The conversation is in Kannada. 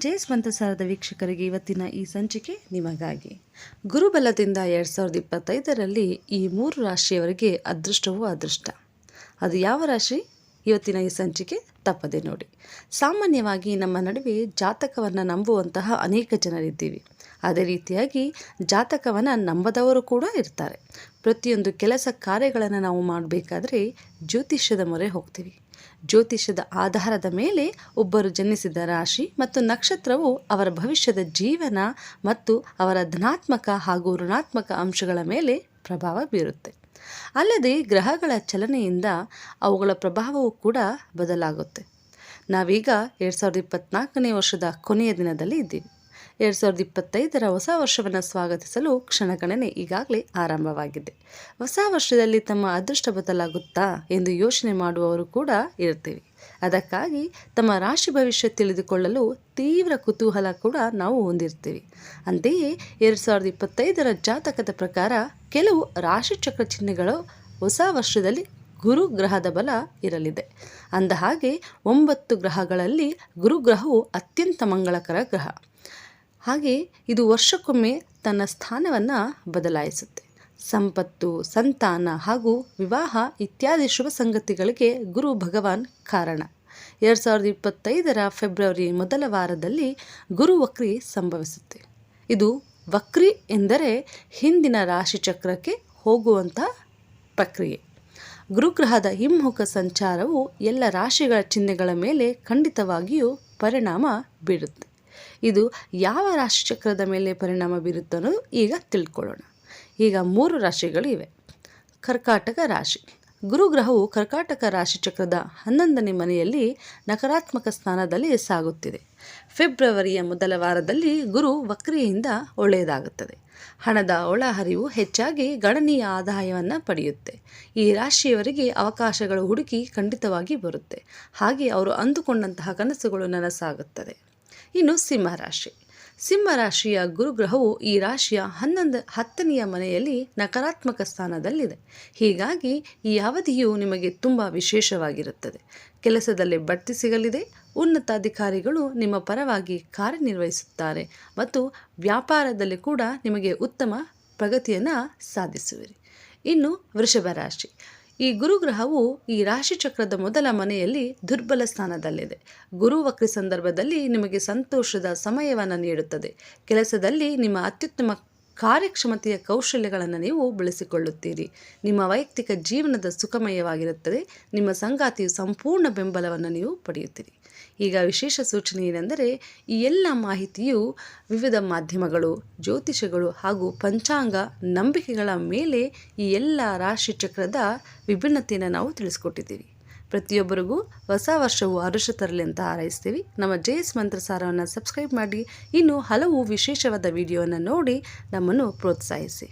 ಜೇಸ್ ಸಾರದ ವೀಕ್ಷಕರಿಗೆ ಇವತ್ತಿನ ಈ ಸಂಚಿಕೆ ನಿಮಗಾಗಿ. ಗುರುಬಲದಿಂದ ಎರಡು ಸಾವಿರದ ಇಪ್ಪತ್ತೈದರಲ್ಲಿ ಈ ಮೂರು ರಾಶಿಯವರಿಗೆ ಅದೃಷ್ಟವೂ ಅದೃಷ್ಟ. ಅದು ಯಾವ ರಾಶಿ? ಇವತ್ತಿನ ಈ ಸಂಚಿಕೆ ತಪ್ಪದೆ ನೋಡಿ. ಸಾಮಾನ್ಯವಾಗಿ ನಮ್ಮ ನಡುವೆ ಜಾತಕವನ್ನು ನಂಬುವಂತಹ ಅನೇಕ ಜನರಿದ್ದೀವಿ. ಅದೇ ರೀತಿಯಾಗಿ ಜಾತಕವನ್ನು ನಂಬದವರು ಕೂಡ ಇರ್ತಾರೆ. ಪ್ರತಿಯೊಂದು ಕೆಲಸ ಕಾರ್ಯಗಳನ್ನು ನಾವು ಮಾಡಬೇಕಾದ್ರೆ ಜ್ಯೋತಿಷ್ಯದ ಮೊರೆ ಹೋಗ್ತೀವಿ. ಜ್ಯೋತಿಷ್ಯದ ಆಧಾರದ ಮೇಲೆ ಒಬ್ಬರು ಜನಿಸಿದ ರಾಶಿ ಮತ್ತು ನಕ್ಷತ್ರವು ಅವರ ಭವಿಷ್ಯದ ಜೀವನ ಮತ್ತು ಅವರ ಧನಾತ್ಮಕ ಹಾಗೂ ಋಣಾತ್ಮಕ ಅಂಶಗಳ ಮೇಲೆ ಪ್ರಭಾವ ಬೀರುತ್ತೆ. ಅಲ್ಲದೆ ಗ್ರಹಗಳ ಚಲನೆಯಿಂದ ಅವುಗಳ ಪ್ರಭಾವವು ಕೂಡ ಬದಲಾಗುತ್ತೆ. ನಾವೀಗ ಎರಡು ಸಾವಿರದ ಇಪ್ಪತ್ತ್ನಾಲ್ಕನೇ ವರ್ಷದ ಕೊನೆಯ ದಿನದಲ್ಲಿ ಇದ್ದೀವಿ. ಎರಡು ಸಾವಿರದ ಇಪ್ಪತ್ತೈದರ ಹೊಸ ವರ್ಷವನ್ನು ಸ್ವಾಗತಿಸಲು ಕ್ಷಣಗಣನೆ ಈಗಾಗಲೇ ಆರಂಭವಾಗಿದೆ. ಹೊಸ ವರ್ಷದಲ್ಲಿ ತಮ್ಮ ಅದೃಷ್ಟ ಬದಲಾಗುತ್ತಾ ಎಂದು ಯೋಚನೆ ಮಾಡುವವರು ಕೂಡ ಇರ್ತೀವಿ ಅದಕ್ಕಾಗಿ ತಮ್ಮ ರಾಶಿ ಭವಿಷ್ಯ ತಿಳಿದುಕೊಳ್ಳಲು ತೀವ್ರ ಕುತೂಹಲ ಕೂಡ ನಾವು ಹೊಂದಿರ್ತೀವಿ ಅಂತೆಯೇ ಎರಡು ಸಾವಿರದ ಇಪ್ಪತ್ತೈದರ ಜಾತಕದ ಪ್ರಕಾರ ಕೆಲವು ರಾಶಿಚಕ್ರ ಚಿಹ್ನೆಗಳು ಹೊಸ ವರ್ಷದಲ್ಲಿ ಗುರು ಗ್ರಹದ ಬಲ ಇರಲಿದೆ. ಅಂದ ಹಾಗೆ ಒಂಬತ್ತು ಗ್ರಹಗಳಲ್ಲಿ ಗುರುಗ್ರಹವು ಅತ್ಯಂತ ಮಂಗಳಕರ ಗ್ರಹ. ಹಾಗೆ ಇದು ವರ್ಷಕ್ಕೊಮ್ಮೆ ತನ್ನ ಸ್ಥಾನವನ್ನು ಬದಲಾಯಿಸುತ್ತೆ. ಸಂಪತ್ತು, ಸಂತಾನ ಹಾಗೂ ವಿವಾಹ ಇತ್ಯಾದಿ ಶುಭ ಸಂಗತಿಗಳಿಗೆ ಗುರು ಭಗವಾನ್ ಕಾರಣ. ಎರಡು ಸಾವಿರದ ಇಪ್ಪತ್ತೈದರ ಫೆಬ್ರವರಿ ಮೊದಲ ವಾರದಲ್ಲಿ ಗುರು ವಕ್ರಿ ಸಂಭವಿಸುತ್ತೆ. ಇದು ವಕ್ರಿ ಎಂದರೆ ಹಿಂದಿನ ರಾಶಿಚಕ್ರಕ್ಕೆ ಹೋಗುವಂಥ ಪ್ರಕ್ರಿಯೆ. ಗುರುಗ್ರಹದ ಹಿಮ್ಮುಖ ಸಂಚಾರವು ಎಲ್ಲ ರಾಶಿಗಳ ಚಿಹ್ನೆಗಳ ಮೇಲೆ ಖಂಡಿತವಾಗಿಯೂ ಪರಿಣಾಮ ಬೀರುತ್ತೆ. ಇದು ಯಾವ ರಾಶಿಚಕ್ರದ ಮೇಲೆ ಪರಿಣಾಮ ಬೀರುತ್ತೆ ಈಗ ತಿಳ್ಕೊಳ್ಳೋಣ. ಈಗ ಮೂರು ರಾಶಿಗಳು ಇವೆ. ಕರ್ಕಾಟಕ ರಾಶಿ. ಗುರುಗ್ರಹವು ಕರ್ಕಾಟಕ ರಾಶಿಚಕ್ರದ ಹನ್ನೊಂದನೇ ಮನೆಯಲ್ಲಿ ನಕಾರಾತ್ಮಕ ಸ್ಥಾನದಲ್ಲಿ ಸಾಗುತ್ತಿದೆ. ಫೆಬ್ರವರಿಯ ಮೊದಲ ವಾರದಲ್ಲಿ ಗುರು ವಕ್ರಿಯಿಂದ ಒಳ್ಳೆಯದಾಗುತ್ತದೆ. ಹಣದ ಒಳಹರಿವು ಹೆಚ್ಚಾಗಿ ಗಣನೀಯ ಆದಾಯವನ್ನು ಪಡೆಯುತ್ತೆ. ಈ ರಾಶಿಯವರಿಗೆ ಅವಕಾಶಗಳು ಹುಡುಕಿ ಖಂಡಿತವಾಗಿ ಬರುತ್ತೆ. ಹಾಗೆ ಅವರು ಅಂದುಕೊಂಡಂತಹ ಕನಸುಗಳು ನನಸಾಗುತ್ತದೆ. ಇನ್ನು ಸಿಂಹರಾಶಿ ಸಿಂಹರಾಶಿಯ ಗುರುಗ್ರಹವು ಈ ರಾಶಿಯ ಹನ್ನೊಂದು, ಹತ್ತನೆಯ ಮನೆಯಲ್ಲಿ ನಕಾರಾತ್ಮಕ ಸ್ಥಾನದಲ್ಲಿದೆ. ಹೀಗಾಗಿ ಈ ಅವಧಿಯು ನಿಮಗೆ ತುಂಬ ವಿಶೇಷವಾಗಿರುತ್ತದೆ. ಕೆಲಸದಲ್ಲಿ ಬಡ್ತಿ ಸಿಗಲಿದೆ. ಉನ್ನತಾಧಿಕಾರಿಗಳು ನಿಮ್ಮ ಪರವಾಗಿ ಕಾರ್ಯನಿರ್ವಹಿಸುತ್ತಾರೆ ಮತ್ತು ವ್ಯಾಪಾರದಲ್ಲಿ ಕೂಡ ನಿಮಗೆ ಉತ್ತಮ ಪ್ರಗತಿಯನ್ನು ಸಾಧಿಸುವಿರಿ. ಇನ್ನು ವೃಷಭ ರಾಶಿ. ಈ ಗುರುಗ್ರಹವು ಈ ರಾಶಿಚಕ್ರದ ಮೊದಲ ಮನೆಯಲ್ಲಿ ದುರ್ಬಲ ಸ್ಥಾನದಲ್ಲಿದೆ. ಗುರು ವಕ್ರಿ ಸಂದರ್ಭದಲ್ಲಿ ನಿಮಗೆ ಸಂತೋಷದ ಸಮಯವನ್ನು ನೀಡುತ್ತದೆ. ಕೆಲಸದಲ್ಲಿ ನಿಮ್ಮ ಅತ್ಯುತ್ತಮ ಕಾರ್ಯಕ್ಷಮತೆಯ ಕೌಶಲ್ಯಗಳನ್ನು ನೀವು ಬೆಳೆಸಿಕೊಳ್ಳುತ್ತೀರಿ. ನಿಮ್ಮ ವೈಯಕ್ತಿಕ ಜೀವನದ ಸುಖಮಯವಾಗಿರುತ್ತದೆ. ನಿಮ್ಮ ಸಂಗಾತಿಯು ಸಂಪೂರ್ಣ ಬೆಂಬಲವನ್ನು ನೀವು ಪಡೆಯುತ್ತೀರಿ. ಈಗ ವಿಶೇಷ ಸೂಚನೆ ಏನೆಂದರೆ, ಈ ಎಲ್ಲ ಮಾಹಿತಿಯು ವಿವಿಧ ಮಾಧ್ಯಮಗಳು, ಜ್ಯೋತಿಷಗಳು ಹಾಗೂ ಪಂಚಾಂಗ ನಂಬಿಕೆಗಳ ಮೇಲೆ ಈ ಎಲ್ಲ ರಾಶಿ ಚಕ್ರದ ವಿಭಿನ್ನತೆಯನ್ನು ನಾವು ತಿಳಿಸ್ಕೊಟ್ಟಿದ್ದೀವಿ. ಪ್ರತಿಯೊಬ್ಬರಿಗೂ ಹೊಸ ವರ್ಷವು ಅರುಷ ತರಲಿ ಅಂತ ಹಾರೈಸ್ತೀವಿ. ನಮ್ಮ ಜೆ ಎಸ್ ಮಂತ್ರಸಾರವನ್ನು ಸಬ್ಸ್ಕ್ರೈಬ್ ಮಾಡಿ. ಇನ್ನು ಹಲವು ವಿಶೇಷವಾದ ವಿಡಿಯೋವನ್ನು ನೋಡಿ ನಮ್ಮನ್ನು ಪ್ರೋತ್ಸಾಹಿಸಿ.